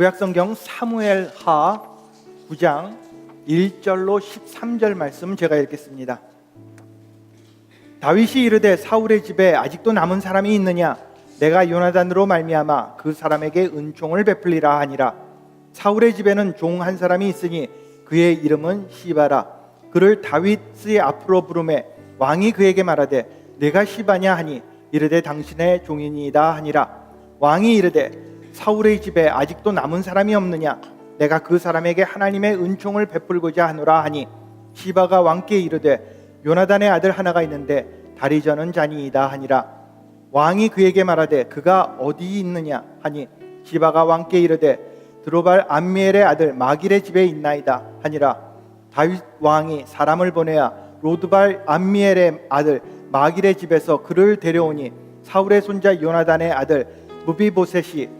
구약성경 사무엘 하 9장 1절로 13절 말씀 제가 읽겠습니다. 다윗이 이르되 사울의 집에 아직도 남은 사람이 있느냐? 내가 요나단으로 말미암아 그 사람에게 은총을 베풀리라 하니라. 사울의 집에는 종 한 사람이 있으니 그의 이름은 시바라. 그를 다윗의 앞으로 부르매 왕이 그에게 말하되 내가 시바냐 하니 이르되 당신의 종이니이다 하니라. 왕이 이르되 사울의 집에 아직도 남은 사람이 없느냐? 내가 그 사람에게 하나님의 은총을 베풀고자 하노라 하니 시바가 왕께 이르되 요나단의 아들 하나가 있는데 다리 저는 자니이다 하니라. 왕이 그에게 말하되 그가 어디 있느냐? 하니 시바가 왕께 이르되 드로발 암미엘의 아들 마길의 집에 있나이다 하니라. 다윗 왕이 사람을 보내야 로드발 암미엘의 아들 마길의 집에서 그를 데려오니 사울의 손자 요나단의 아들 무비보셋이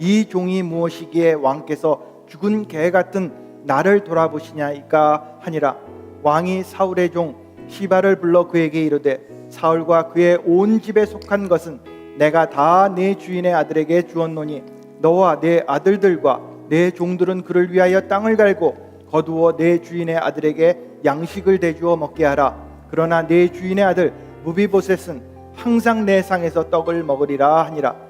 이 종이 무엇이기에 왕께서 죽은 개 같은 나를 돌아보시냐이까 하니라. 왕이 사울의 종 시바를 불러 그에게 이르되 사울과 그의 온 집에 속한 것은 내가 다 내 주인의 아들에게 주었노니 너와 내 아들들과 내 종들은 그를 위하여 땅을 갈고 거두어 내 주인의 아들에게 양식을 대주어 먹게 하라. 그러나 내 주인의 아들 무비보셋은 항상 내 상에서 떡을 먹으리라 하니라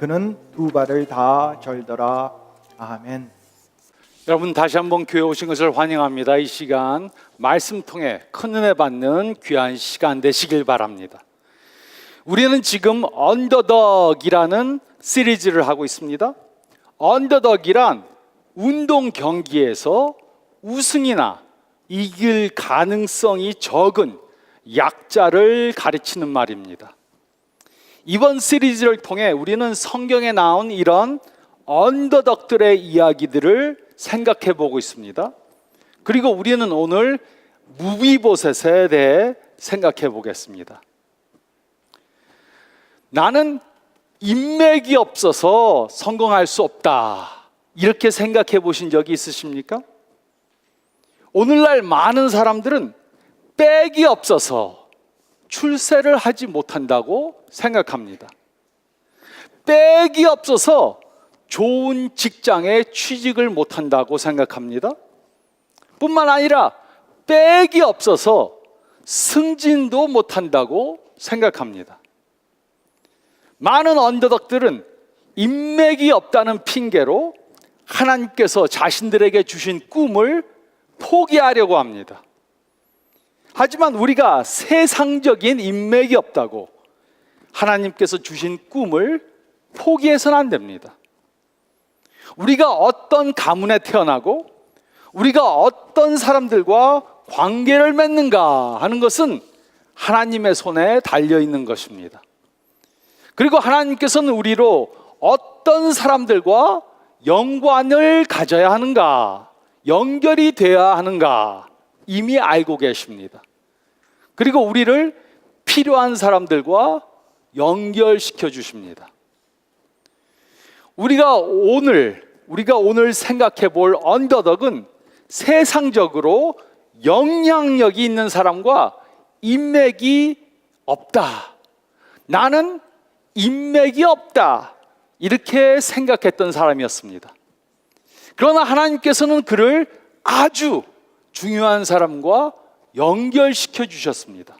그는 두 발을 다 절더라 아멘. 여러분 다시 한번 교회 오신 것을 환영합니다. 이 시간 말씀 통해 큰 은혜 받는 귀한 시간 되시길 바랍니다. 우리는 지금 언더덕이라는 시리즈를 하고 있습니다. 언더덕이란 운동 경기에서 우승이나 이길 가능성이 적은 약자를 가르치는 말입니다. 이번 시리즈를 통해 우리는 성경에 나온 이런 언더덕들의 이야기들을 생각해 보고 있습니다. 그리고 우리는 오늘 무비보셋에 대해 생각해 보겠습니다. 나는 인맥이 없어서 성공할 수 없다. 이렇게 생각해 보신 적이 있으십니까? 오늘날 많은 사람들은 백이 없어서 출세를 하지 못한다고 생각합니다. 백이 없어서 좋은 직장에 취직을 못한다고 생각합니다. 뿐만 아니라 백이 없어서 승진도 못한다고 생각합니다. 많은 언더덕들은 인맥이 없다는 핑계로 하나님께서 자신들에게 주신 꿈을 포기하려고 합니다. 하지만 우리가 세상적인 인맥이 없다고 하나님께서 주신 꿈을 포기해서는 안 됩니다. 우리가 어떤 가문에 태어나고 우리가 어떤 사람들과 관계를 맺는가 하는 것은 하나님의 손에 달려 있는 것입니다. 그리고 하나님께서는 우리로 어떤 사람들과 연관을 가져야 하는가, 연결이 되어야 하는가 이미 알고 계십니다. 그리고 우리를 필요한 사람들과 연결시켜 주십니다. 우리가 오늘 우리가 오늘 생각해 볼 언더덕은 세상적으로 영향력이 있는 사람과 인맥이 없다. 나는 인맥이 없다. 이렇게 생각했던 사람이었습니다. 그러나 하나님께서는 그를 아주 중요한 사람과 연결시켜 주셨습니다.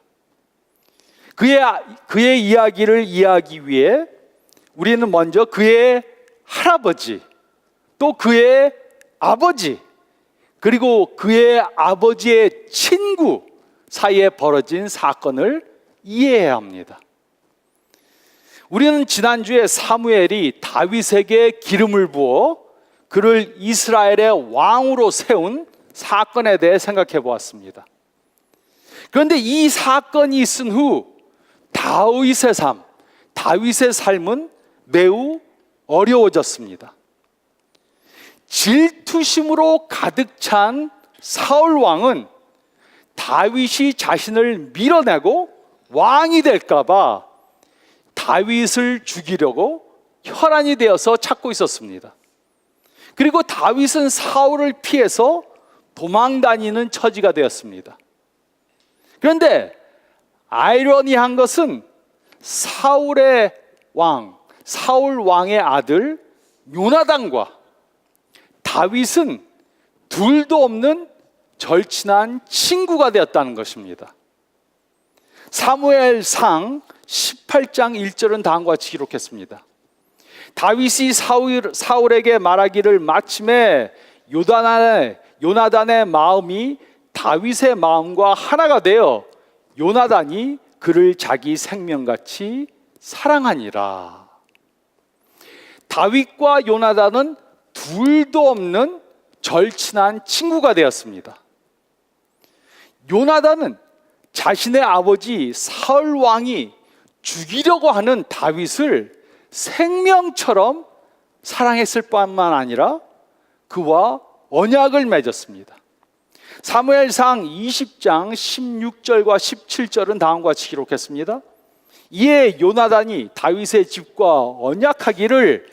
그의, 그의 이야기를 이해하기 위해 우리는 먼저 그의 할아버지, 또 그의 아버지, 그리고 그의 아버지의 친구 사이에 벌어진 사건을 이해해야 합니다. 우리는 지난주에 사무엘이 다윗에게 기름을 부어 그를 이스라엘의 왕으로 세운 사건에 대해 생각해 보았습니다. 그런데 이 사건이 있은 후 다윗의 삶, 다윗의 삶은 매우 어려워졌습니다. 질투심으로 가득 찬 사울 왕은 다윗이 자신을 밀어내고 왕이 될까봐 다윗을 죽이려고 혈안이 되어서 찾고 있었습니다. 그리고 다윗은 사울을 피해서 도망 다니는 처지가 되었습니다. 그런데 아이러니한 것은 사울의 왕, 사울 왕의 아들 요나단과 다윗은 둘도 없는 절친한 친구가 되었다는 것입니다. 사무엘상 18장 1절은 다음과 같이 기록했습니다. 다윗이 사울, 사울에게 말하기를 마침에 요단의, 요나단의 마음이 다윗의 마음과 하나가 되어 요나단이 그를 자기 생명같이 사랑하니라. 다윗과 요나단은 둘도 없는 절친한 친구가 되었습니다. 요나단은 자신의 아버지 사울 왕이 죽이려고 하는 다윗을 생명처럼 사랑했을 뿐만 아니라 그와 언약을 맺었습니다. 사무엘상 20장 16절과 17절은 다음과 같이 기록했습니다. 이에 요나단이 다윗의 집과 언약하기를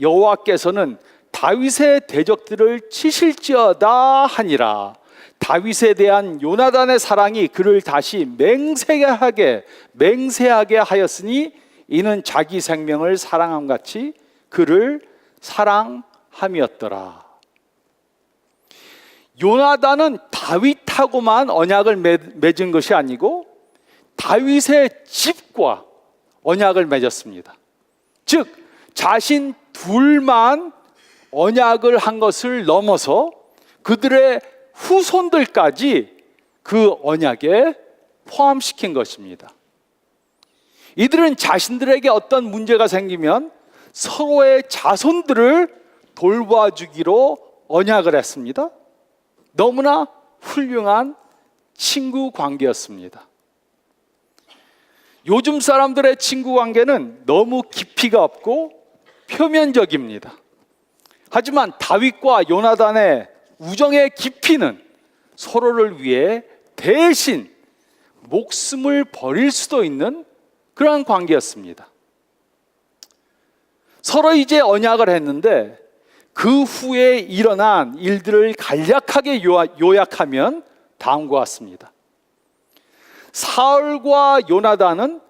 여호와께서는 다윗의 대적들을 치실지어다 하니라. 다윗에 대한 요나단의 사랑이 그를 다시 맹세하게 맹세하게 하였으니 이는 자기 생명을 사랑함 같이 그를 사랑함이었더라. 요나단은 다윗하고만 언약을 맺- 맺은 것이 아니고 다윗의 집과 언약을 맺었습니다. 즉 자신 둘만 언약을 한 것을 넘어서 그들의 후손들까지 그 언약에 포함시킨 것입니다. 이들은 자신들에게 어떤 문제가 생기면 서로의 자손들을 돌봐주기로 언약을 했습니다. 너무나 훌륭한 친구 관계였습니다. 요즘 사람들의 친구 관계는 너무 깊이가 없고 표면적입니다. 하지만 다윗과 요나단의 우정의 깊이는 서로를 위해 대신 목숨을 버릴 수도 있는 그러한 관계였습니다. 서로 이제 언약을 했는데 그 후에 일어난 일들을 간략하게 요약하면 다음과 같습니다. 사울과 요나단은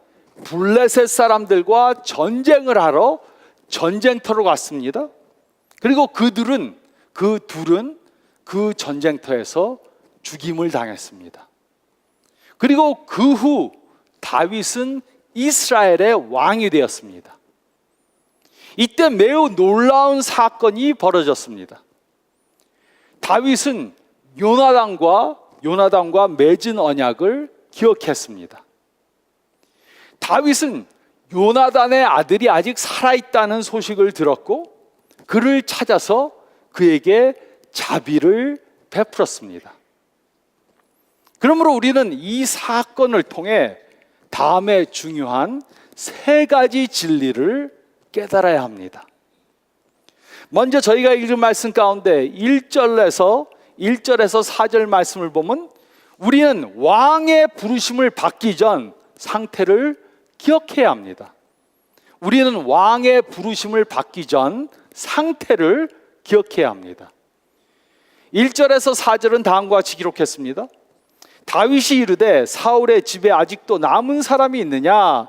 블레셋 사람들과 전쟁을 하러 전쟁터로 갔습니다. 그리고 그들은 그 둘은 그 전쟁터에서 죽임을 당했습니다. 그리고 그 후 다윗은 이스라엘의 왕이 되었습니다. 이때 매우 놀라운 사건이 벌어졌습니다. 다윗은 요나단과 요나단과 맺은 언약을 기억했습니다. 다윗은 요나단의 아들이 아직 살아 있다는 소식을 들었고 그를 찾아서 그에게 자비를 베풀었습니다. 그러므로 우리는 이 사건을 통해 다음에 중요한 세 가지 진리를 깨달아야 합니다. 먼저 저희가 읽은 말씀 가운데 1절에서 1절에서 4절 말씀을 보면 우리는 왕의 부르심을 받기 전 상태를 기억해야 합니다. 우리는 왕의 부르심을 받기 전 상태를 기억해야 합니다. 1절에서 4절은 다음과 같이 기록했습니다. 다윗이 이르되 사울의 집에 아직도 남은 사람이 있느냐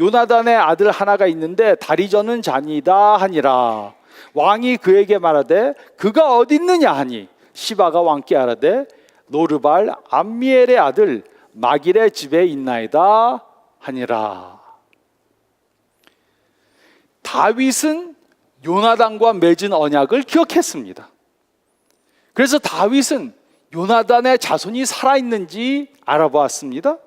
요나단의 아들 하나가 있는데 다리 저는 자니다 하니라 왕이 그에게 말하되 그가 어디 있느냐 하니 시바가 왕께 하되 노르발 암미엘의 아들 마길의 집에 있나이다 하니라 다윗은 요나단과 맺은 언약을 기억했습니다. 그래서 다윗은 요나단의 자손이 살아있는지 알아보았습니다.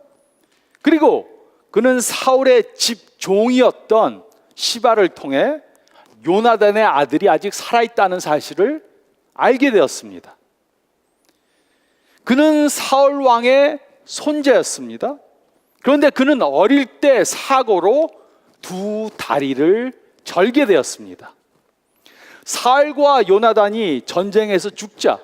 그리고 그는 사울의 집 종이었던 시바를 통해 요나단의 아들이 아직 살아있다는 사실을 알게 되었습니다. 그는 사울 왕의 손자였습니다. 그런데 그는 어릴 때 사고로 두 다리를 절게 되었습니다. 사울과 요나단이 전쟁에서 죽자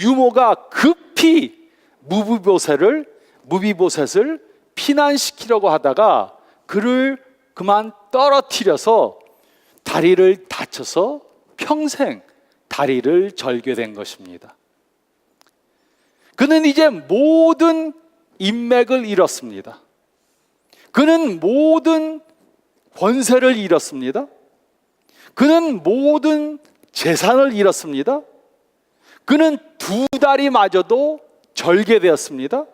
유모가 급히 무비보셋을 무비보셋을 피난시키려고 하다가 그를 그만 떨어뜨려서 다리를 다쳐서 평생 다리를 절게 된 것입니다. 그는 이제 모든 인맥을 잃었습니다. 그는 모든 권세를 잃었습니다. 그는 모든 재산을 잃었습니다. 그는 두 다리마저도 절개되었습니다.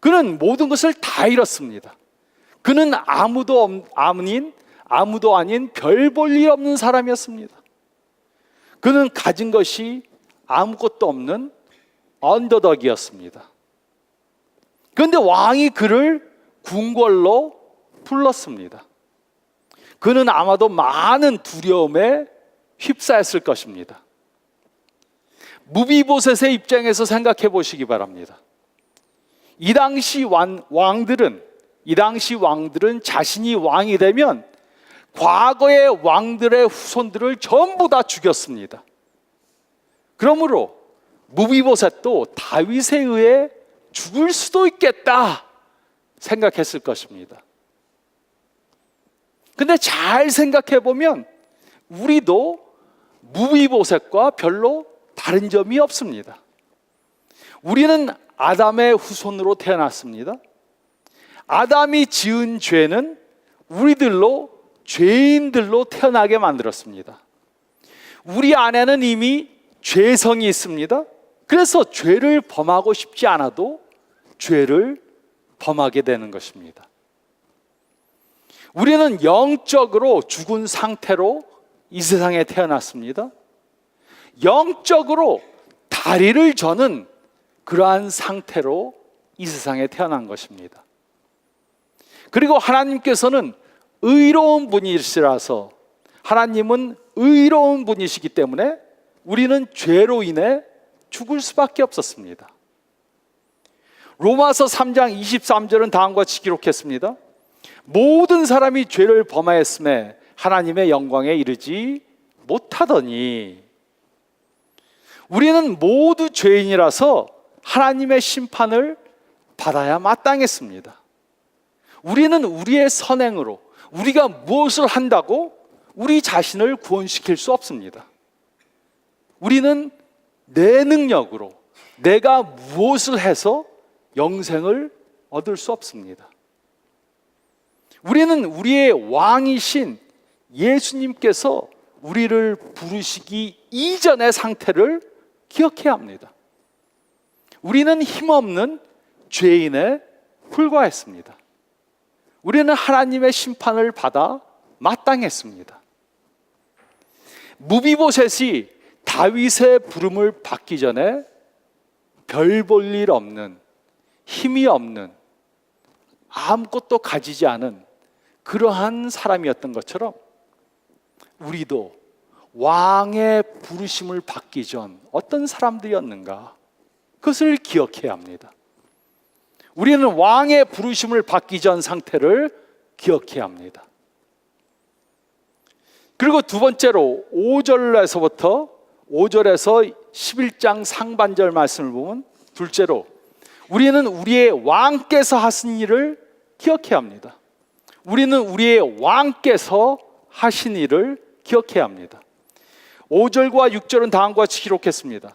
그는 모든 것을 다 잃었습니다. 그는 아무도 없- 아닌 아무도 아닌 별 볼 일 없는 사람이었습니다. 그는 가진 것이 아무것도 없는 언더덕이었습니다. 그런데 왕이 그를 궁궐로 불렀습니다. 그는 아마도 많은 두려움에 휩싸였을 것입니다. 무비보셋의 입장에서 생각해 보시기 바랍니다. 이 당시 왕, 왕들은 이 당시 왕들은 자신이 왕이 되면 과거의 왕들의 후손들을 전부 다 죽였습니다. 그러므로 무비보셋도 다윗에 의해 죽을 수도 있겠다 생각했을 것입니다. 근데 잘 생각해 보면 우리도 무비보셋과 별로 다른 점이 없습니다. 우리는 아담의 후손으로 태어났습니다. 아담이 지은 죄는 우리들로 죄인들로 태어나게 만들었습니다. 우리 안에는 이미 죄성이 있습니다. 그래서 죄를 범하고 싶지 않아도 죄를 범하게 되는 것입니다. 우리는 영적으로 죽은 상태로 이 세상에 태어났습니다. 영적으로 다리를 저는 그러한 상태로 이 세상에 태어난 것입니다. 그리고 하나님께서는 의로운 분이시라서 하나님은 의로운 분이시기 때문에 우리는 죄로 인해 죽을 수밖에 없었습니다. 로마서 3장 23절은 다음과 같이 기록했습니다. 모든 사람이 죄를 범하였음에 하나님의 영광에 이르지 못하더니 우리는 모두 죄인이라서 하나님의 심판을 받아야 마땅했습니다. 우리는 우리의 선행으로 우리가 무엇을 한다고 우리 자신을 구원시킬 수 없습니다. 우리는 내 능력으로 내가 무엇을 해서 영생을 얻을 수 없습니다. 우리는 우리의 왕이신 예수님께서 우리를 부르시기 이전의 상태를 기억해야 합니다. 우리는 힘없는 죄인에 불과했습니다. 우리는 하나님의 심판을 받아 마땅했습니다. 무비보셋이 다윗의 부름을 받기 전에 별 볼 일 없는 힘이 없는 아무것도 가지지 않은 그러한 사람이었던 것처럼 우리도 왕의 부르심을 받기 전 어떤 사람들이었는가 그것을 기억해야 합니다. 우리는 왕의 부르심을 받기 전 상태를 기억해야 합니다. 그리고 두 번째로 5절에서부터 5절에서 11장 상반절 말씀을 보면 둘째로 우리는 우리의 왕께서 하신 일을 기억해야 합니다. 우리는 우리의 왕께서 하신 일을 기억해야 합니다. 5절과 6절은 다음과 같이 기록했습니다.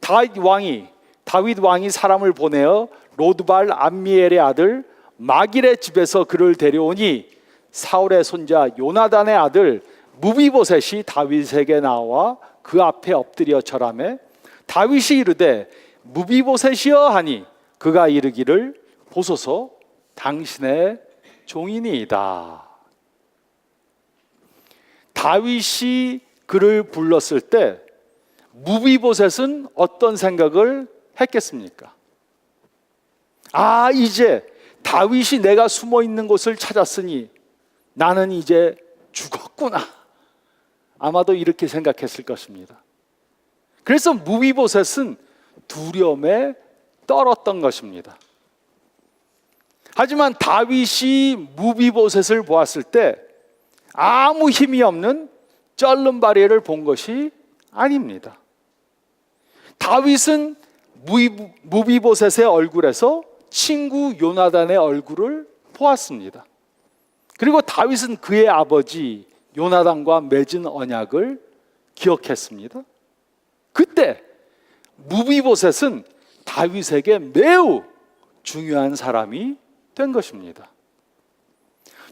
다윗 왕이 다윗 왕이 사람을 보내어 로드발 암미엘의 아들 마길의 집에서 그를 데려오니 사울의 손자 요나단의 아들 무비보셋이 다윗에게 나와 그 앞에 엎드려 절하매 다윗이 이르되 무비보셋이여 하니 그가 이르기를 보소서 당신의 종이니이다. 다윗이 그를 불렀을 때 무비보셋은 어떤 생각을 했겠습니까? 아, 이제 다윗이 내가 숨어 있는 곳을 찾았으니 나는 이제 죽었구나. 아마도 이렇게 생각했을 것입니다. 그래서 무비보셋은 두려움에 떨었던 것입니다. 하지만 다윗이 무비보셋을 보았을 때 아무 힘이 없는 쩔름바리를 본 것이 아닙니다. 다윗은 무비- 무비보셋의 얼굴에서 친구 요나단의 얼굴을 보았습니다. 그리고 다윗은 그의 아버지 요나단과 맺은 언약을 기억했습니다. 그때 무비보셋은 다윗에게 매우 중요한 사람이 된 것입니다.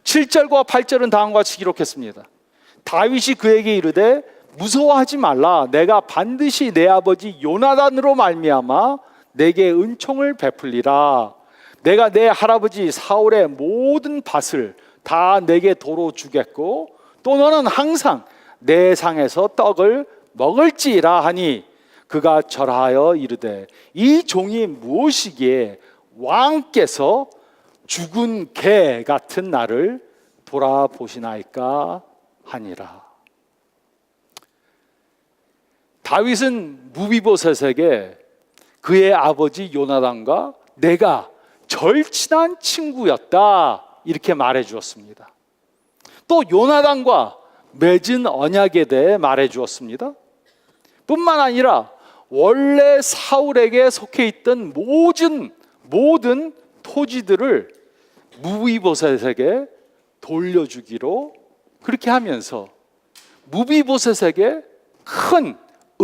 7절과 8절은 다음과 같이 기록했습니다. 다윗이 그에게 이르되 무서워하지 말라 내가 반드시 내 아버지 요나단으로 말미암아 내게 은총을 베풀리라 내가 내 할아버지 사울의 모든 밭을 다 내게 도로 주겠고 또 너는 항상 내 상에서 떡을 먹을지라 하니 그가 절하여 이르되 이 종이 무엇이기에 왕께서 죽은 개 같은 나를 돌아보시나이까 하니라. 다윗은 무비보셋에게 그의 아버지 요나단과 내가 절친한 친구였다 이렇게 말해 주었습니다. 또 요나단과 맺은 언약에 대해 말해 주었습니다. 뿐만 아니라 원래 사울에게 속해 있던 모든 모든 토지들을 무비보셋에게 돌려주기로 그렇게 하면서 무비보셋에게 큰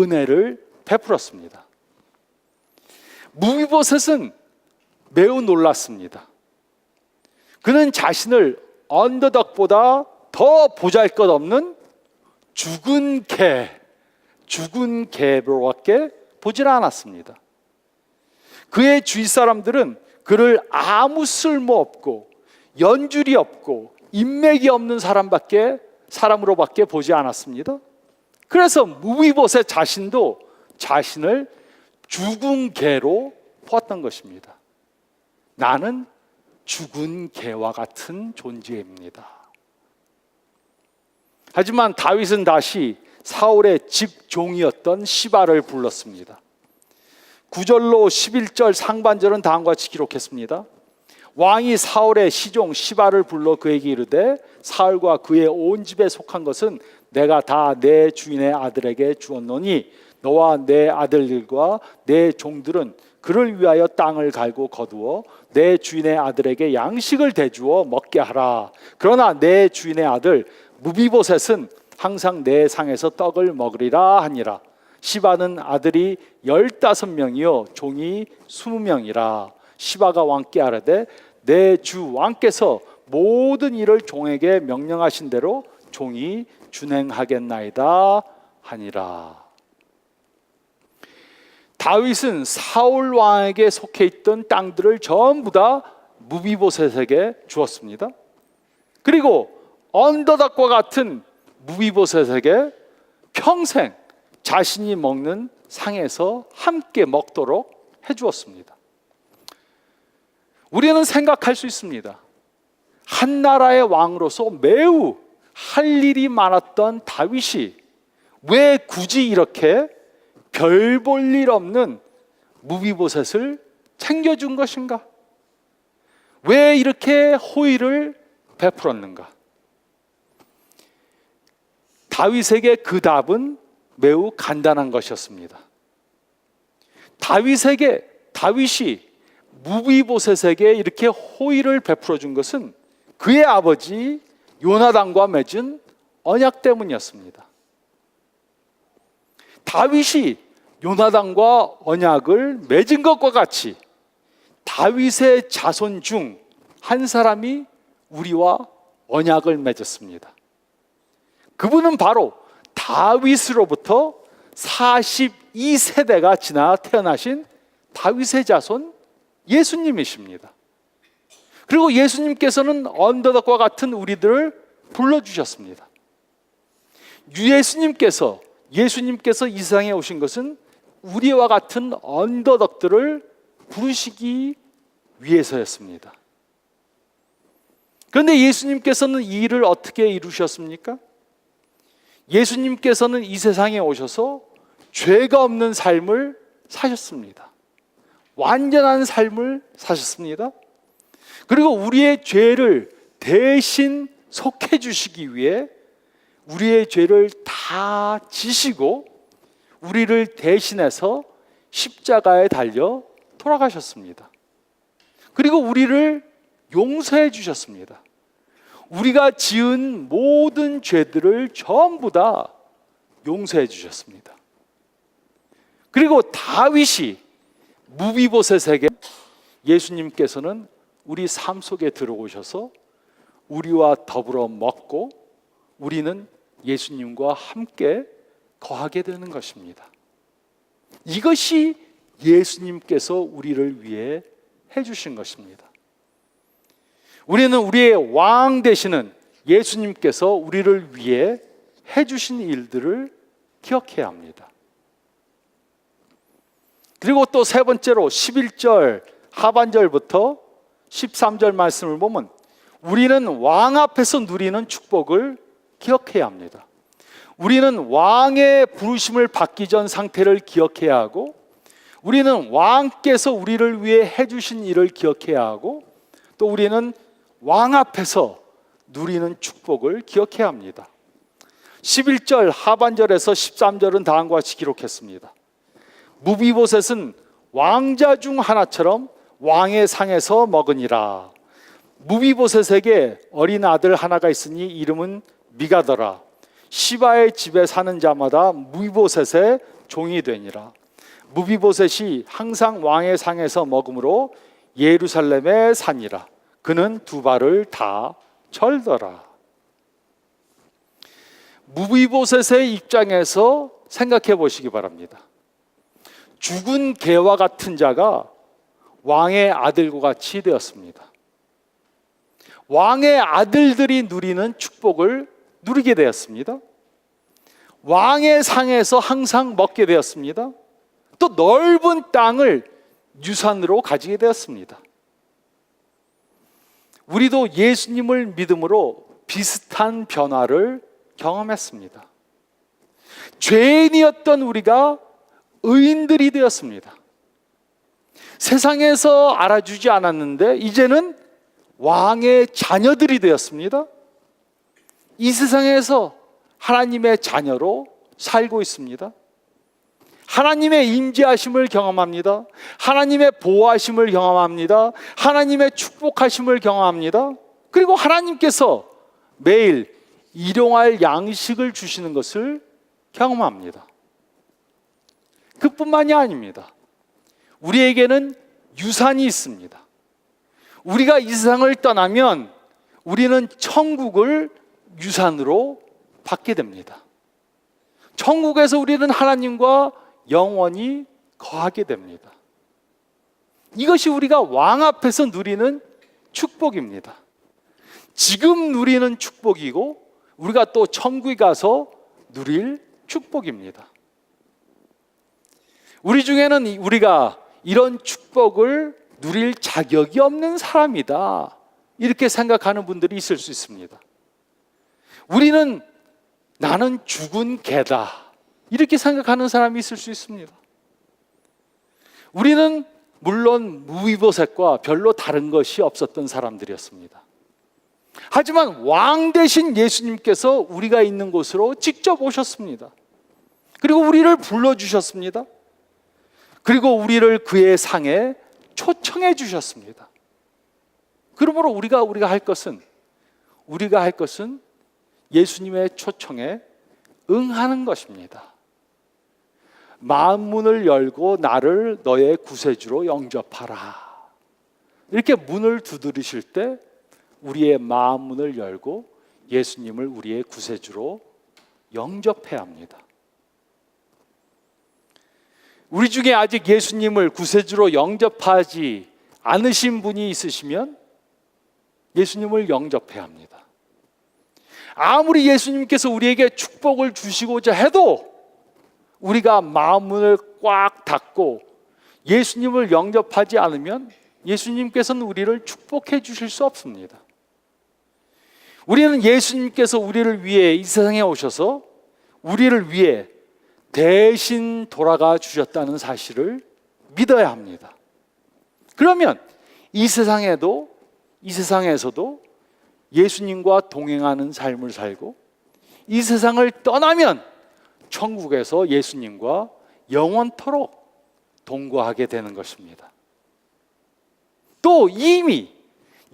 은혜를 베풀었습니다. 무비보셋은 매우 놀랐습니다. 그는 자신을 언더덕보다 더 보잘것없는 죽은 개, 죽은 개로밖에 보질 않았습니다. 그의 주위 사람들은 그를 아무 쓸모 없고 연줄이 없고 인맥이 없는 사람밖에 사람으로밖에 보지 않았습니다. 그래서 무비봇의 자신도 자신을 죽은 개로 보았던 것입니다. 나는 죽은 개와 같은 존재입니다. 하지만 다윗은 다시 사울의 집종이었던 시바를 불렀습니다. 9절로 11절 상반절은 다음과 같이 기록했습니다. 왕이 사울의 시종 시바를 불러 그에게 이르되 사울과 그의 온 집에 속한 것은 내가 다 내 주인의 아들에게 주었노니 너와 내 아들들과 내 종들은 그를 위하여 땅을 갈고 거두어 내 주인의 아들에게 양식을 대주어 먹게 하라. 그러나 내 주인의 아들 무비보셋은 항상 내 상에서 떡을 먹으리라 하니라. 시바는 아들이 열다섯 명이요 종이 스무 명이라. 시바가 왕께 아뢰되 내 주 왕께서 모든 일을 종에게 명령하신 대로 종이 준행하겠나이다 하니라. 다윗은 사울 왕에게 속해 있던 땅들을 전부 다 무비보셋에게 주었습니다. 그리고 언더닥과 같은 무비보셋에게 평생 자신이 먹는 상에서 함께 먹도록 해 주었습니다. 우리는 생각할 수 있습니다. 한 나라의 왕으로서 매우 할 일이 많았던 다윗이 왜 굳이 이렇게 별 볼 일 없는 무비보셋을 챙겨준 것인가? 왜 이렇게 호의를 베풀었는가? 다윗에게 그 답은 매우 간단한 것이었습니다. 다윗에게 다윗이 무비보셋에게 이렇게 호의를 베풀어 준 것은 그의 아버지 요나단과 맺은 언약 때문이었습니다. 다윗이 요나단과 언약을 맺은 것과 같이 다윗의 자손 중 한 사람이 우리와 언약을 맺었습니다. 그분은 바로 다윗으로부터 42세대가 지나 태어나신 다윗의 자손 예수님이십니다. 그리고 예수님께서는 언더덕과 같은 우리들을 불러주셨습니다. 예수님께서 예수님께서 이 세상에 오신 것은 우리와 같은 언더덕들을 부르시기 위해서였습니다. 그런데 예수님께서는 이 일을 어떻게 이루셨습니까? 예수님께서는 이 세상에 오셔서 죄가 없는 삶을 사셨습니다. 완전한 삶을 사셨습니다. 그리고 우리의 죄를 대신 속해 주시기 위해 우리의 죄를 다 지시고 우리를 대신해서 십자가에 달려 돌아가셨습니다. 그리고 우리를 용서해 주셨습니다. 우리가 지은 모든 죄들을 전부 다 용서해 주셨습니다. 그리고 다윗이 무비보셋에게 예수님께서는 우리 삶 속에 들어오셔서 우리와 더불어 먹고 우리는 예수님과 함께 거하게 되는 것입니다. 이것이 예수님께서 우리를 위해 해주신 것입니다. 우리는 우리의 왕 되시는 예수님께서 우리를 위해 해주신 일들을 기억해야 합니다. 그리고 또 세 번째로 11절 하반절부터 13절 말씀을 보면 우리는 왕 앞에서 누리는 축복을 기억해야 합니다. 우리는 왕의 부르심을 받기 전 상태를 기억해야 하고 우리는 왕께서 우리를 위해 해주신 일을 기억해야 하고 또 우리는 왕 앞에서 누리는 축복을 기억해야 합니다. 11절 하반절에서 13절은 다음과 같이 기록했습니다. 무비보셋은 왕자 중 하나처럼 왕의 상에서 먹으니라. 무비보셋에게 어린 아들 하나가 있으니 이름은 미가더라. 시바의 집에 사는 자마다 무비보셋의 종이 되니라. 무비보셋이 항상 왕의 상에서 먹음으로 예루살렘에 사니라. 그는 두 발을 다 철더라. 무비보셋의 입장에서 생각해 보시기 바랍니다. 죽은 개와 같은 자가 왕의 아들과 같이 되었습니다. 왕의 아들들이 누리는 축복을 누리게 되었습니다. 왕의 상에서 항상 먹게 되었습니다. 또 넓은 땅을 유산으로 가지게 되었습니다. 우리도 예수님을 믿음으로 비슷한 변화를 경험했습니다. 죄인이었던 우리가 의인들이 되었습니다. 세상에서 알아주지 않았는데 이제는 왕의 자녀들이 되었습니다. 이 세상에서 하나님의 자녀로 살고 있습니다. 하나님의 임재하심을 경험합니다. 하나님의 보호하심을 경험합니다. 하나님의 축복하심을 경험합니다. 그리고 하나님께서 매일 일용할 양식을 주시는 것을 경험합니다. 그뿐만이 아닙니다. 우리에게는 유산이 있습니다. 우리가 이 세상을 떠나면 우리는 천국을 유산으로 받게 됩니다. 천국에서 우리는 하나님과 영원히 거하게 됩니다. 이것이 우리가 왕 앞에서 누리는 축복입니다. 지금 누리는 축복이고 우리가 또 천국에 가서 누릴 축복입니다. 우리 중에는 이- 우리가 이런 축복을 누릴 자격이 없는 사람이다. 이렇게 생각하는 분들이 있을 수 있습니다. 우리는 나는 죽은 개다. 이렇게 생각하는 사람이 있을 수 있습니다. 우리는 물론 무위보셋과 별로 다른 것이 없었던 사람들이었습니다. 하지만 왕 대신 예수님께서 우리가 있는 곳으로 직접 오셨습니다. 그리고 우리를 불러주셨습니다. 그리고 우리를 그의 상에 초청해 주셨습니다. 그러므로 우리가 우리가 할 것은 우리가 할 것은 예수님의 초청에 응하는 것입니다. 마음 문을 열고 나를 너의 구세주로 영접하라. 이렇게 문을 두드리실 때 우리의 마음 문을 열고 예수님을 우리의 구세주로 영접해야 합니다. 우리 중에 아직 예수님을 구세주로 영접하지 않으신 분이 있으시면 예수님을 영접해야 합니다. 아무리 예수님께서 우리에게 축복을 주시고자 해도 우리가 마음문을 꽉 닫고 예수님을 영접하지 않으면 예수님께서는 우리를 축복해 주실 수 없습니다. 우리는 예수님께서 우리를 위해 이 세상에 오셔서 우리를 위해 대신 돌아가 주셨다는 사실을 믿어야 합니다. 그러면 이 세상에도 이 세상에서도 예수님과 동행하는 삶을 살고 이 세상을 떠나면 천국에서 예수님과 영원토록 동거하게 되는 것입니다. 또 이미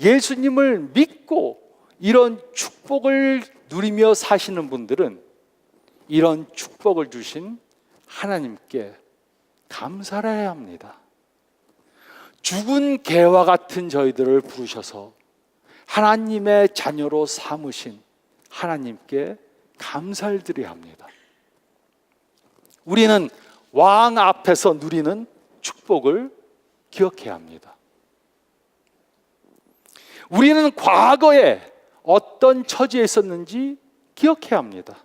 예수님을 믿고 이런 축복을 누리며 사시는 분들은 이런 축복을 주신 하나님께 감사를 해야 합니다. 죽은 개와 같은 저희들을 부르셔서 하나님의 자녀로 삼으신 하나님께 감사를 드려야 합니다. 우리는 왕 앞에서 누리는 축복을 기억해야 합니다. 우리는 과거에 어떤 처지에 있었는지 기억해야 합니다.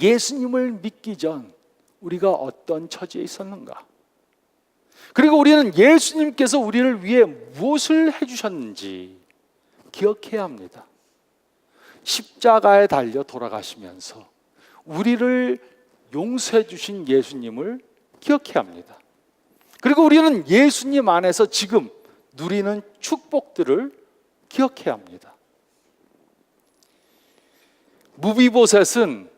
예수님을 믿기 전 우리가 어떤 처지에 있었는가? 그리고 우리는 예수님께서 우리를 위해 무엇을 해주셨는지 기억해야 합니다. 십자가에 달려 돌아가시면서 우리를 용서해 주신 예수님을 기억해야 합니다. 그리고 우리는 예수님 안에서 지금 누리는 축복들을 기억해야 합니다. 무비보셋은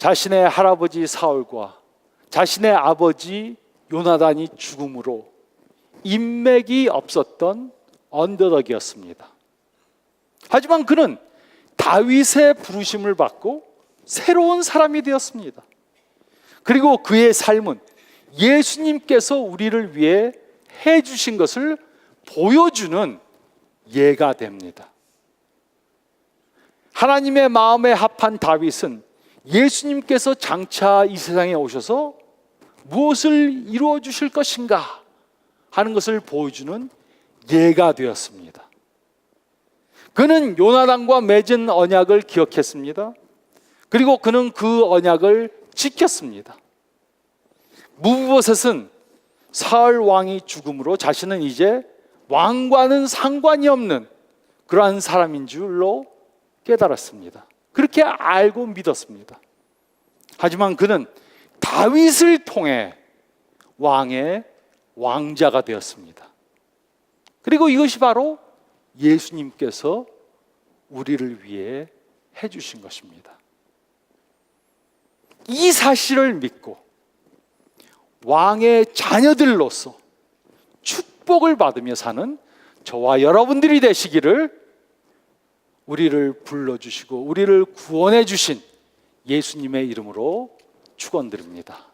자신의 할아버지 사울과 자신의 아버지 요나단이 죽음으로 인맥이 없었던 언더덕이었습니다. 하지만 그는 다윗의 부르심을 받고 새로운 사람이 되었습니다. 그리고 그의 삶은 예수님께서 우리를 위해 해 주신 것을 보여주는 예가 됩니다. 하나님의 마음에 합한 다윗은 예수님께서 장차 이 세상에 오셔서 무엇을 이루어 주실 것인가 하는 것을 보여주는 예가 되었습니다. 그는 요나단과 맺은 언약을 기억했습니다. 그리고 그는 그 언약을 지켰습니다. 무브보셋은 사울 왕이 죽음으로 자신은 이제 왕과는 상관이 없는 그러한 사람인 줄로 깨달았습니다. 그렇게 알고 믿었습니다. 하지만 그는 다윗을 통해 왕의 왕자가 되었습니다. 그리고 이것이 바로 예수님께서 우리를 위해 해주신 것입니다. 이 사실을 믿고 왕의 자녀들로서 축복을 받으며 사는 저와 여러분들이 되시기를 우리를 불러주시고 우리를 구원해 주신 예수님의 이름으로 축원드립니다.